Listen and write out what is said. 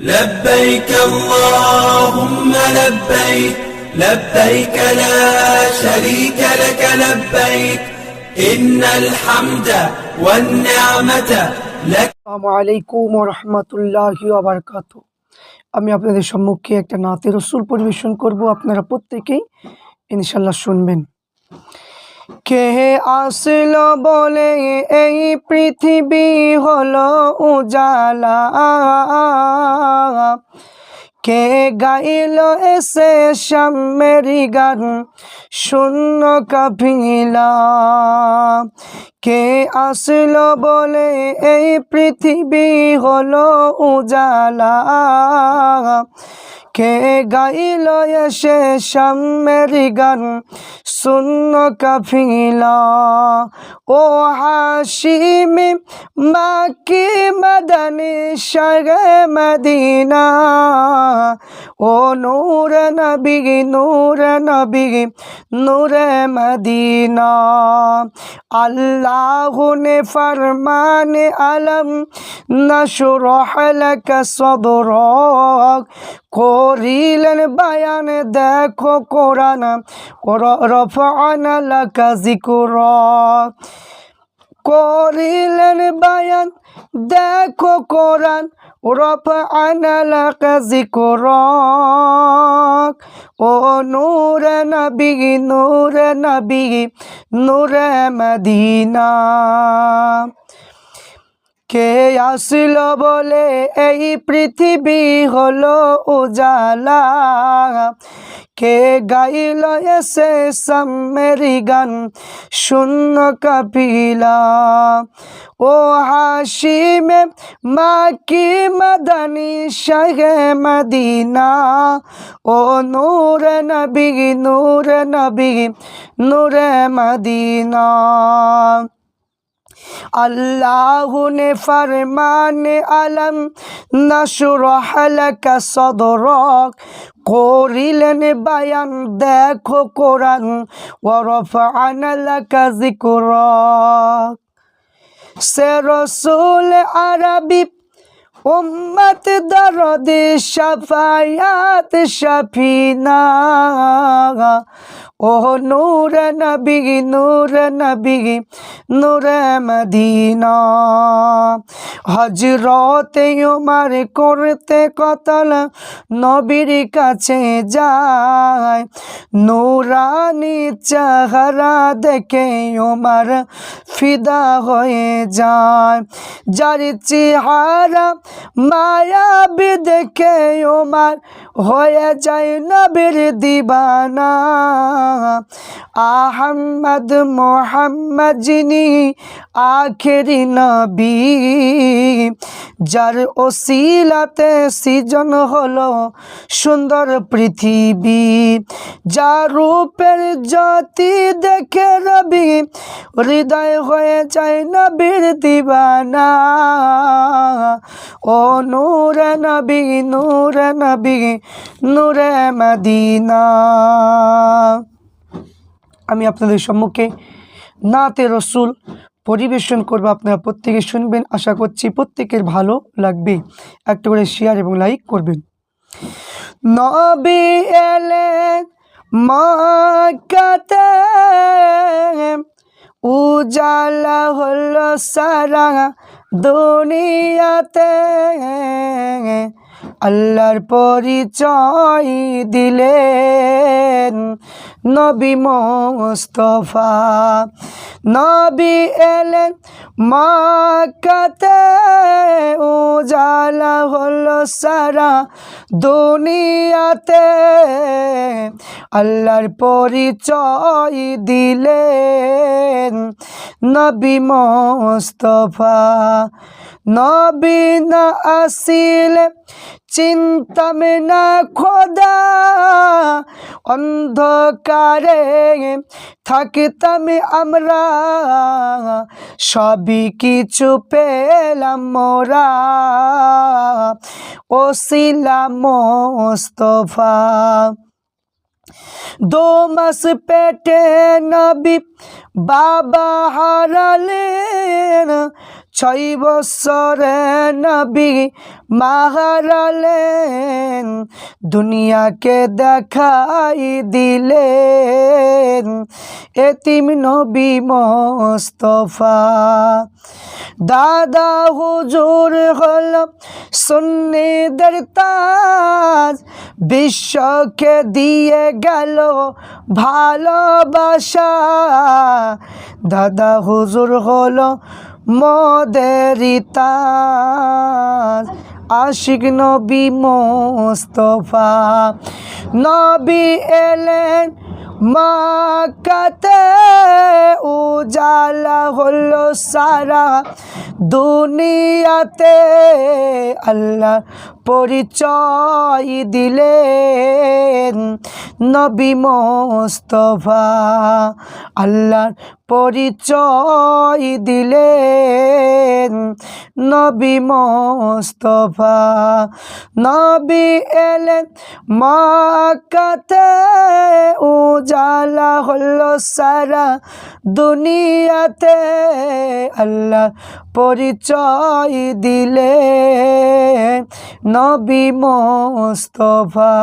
لبيك اللهم لبيك لبيك لا شريك لك لبيك إن الحمد والنعمة لك আসসালামু আলাইকুম রহমতুল্লাহি আবরকাত আমি আপনাদের সম্মুখে একটা নাতে রসুল পরিবেশন করব আপনারা প্রত্যেকেই ইনশাল্লাহ শুনবেন কে আসল বলে এই পৃথিবী হলো উজালা? কে গাইল এসে সামেরি গান শূন্য কাপিলা? কে আসলো বলে এই পৃথিবী হলো উজালা? কে গাইল এসে সাম্যের গান শূন্য কফিল। ও হাসিমি মাকি মদনি সগে মদিনা। ও নূর নবী নূর নবী, নূর মদিনা। আল্লাহ নে ফরমান আলম নশুরহ লক করিলেন বায়ান, দেখো কোরআন রফানা লাকা জিকুরক করিলেন বায়ান, দেখো কোরআন রফানা লাকা জিকুরক ও নূর নবী নূর নবী, নূর মদিনা। কে আসল বলে এই পৃথিবী হলো উজালা? কে গাইল এসে সামেরি গান? শূন্য কাপিলা ও হাসিমে মাকি মদনি শাহে মদিনা। ও নূর নবী নূর নবী, নূর মদিনা। আল্লাহ ने फरमान अलम नशरह लक सदरक করিলেন বায়ান দেখো কোরআন ওরফানা লাকা যিকরক সে রসুল আরবি উম্মত দরদ শাফায়াত শাফিনা ও নূর নবী নূর নবী নূর মদিনা হজরত উমার করতে কতল নবীর কাছে যায় নূরানি চেহারা দেখে উমার ফিদা হয়ে যায় যার চেহারা মায়াবি দেখে উমার হয়ে যায় নবীর দিবানা আহম্মদ মোহাম্মদ যিনি আখেরি নবী। যার ওসিলাতে সৃজন হলো সুন্দর পৃথিবী, যার রূপের জ্যোতি দেখে রবি, হৃদয় হয়ে যায় নবীর দিবানা। ও নূর নবী নূর নবী, নূরে মদিনা। আমি আপনাদের সম্মুখে নাতে রসুল পরিবেশন করব। আপনারা প্রত্যেকে শুনবেন, আশা করছি প্রত্যেকের ভালো লাগবে। একটা করে শেয়ার এবং লাইক করবেন। উজালা হলো সারা দুনিয়াতে। আল্লাহর পরিচয় দিলেন নবী মোস্তফা। নবী এলেন মক্কাতে উজালা হলো সারা দুনিয়াতে। আল্লাহর পরিচয় দিলেন নবী মোস্তফা। নবী না আসিলে চিন্তাম না খোদা। অন্ধকারে থাকতাম আমরা, সবই কিছু পেলাম মোরা। ওসিলা মোস্তফা, দো মাস পেটে নবী বাবা হারালেন ছয় বছরে নবী মাহারালেন, দুনিয়াকে দেখাই দিলেন। এতিম নবী মোস্তফা, দাদা হুজুর হল সুন্নিদের তাজ, বিশ্বকে দিয়ে গেল ভালোবাসা। দাদা হুজুর হলো মদেরি তাজ, আশিক নবী মোস্তফা। নবী এলেন মাকাতে, উজালা হলো সারা দুনিয়াতে। আল্লাহ পরিচয় দিলেন নবী মোস্তফা। আল্লাহর পরিচয় দিলেন নবী মোস্তফা। নবী এলেন মাকাতে, উজালা হলো সারা দুনিয়াতে। আল্লাহ পরিচয় দিলে নবী মোস্তফা।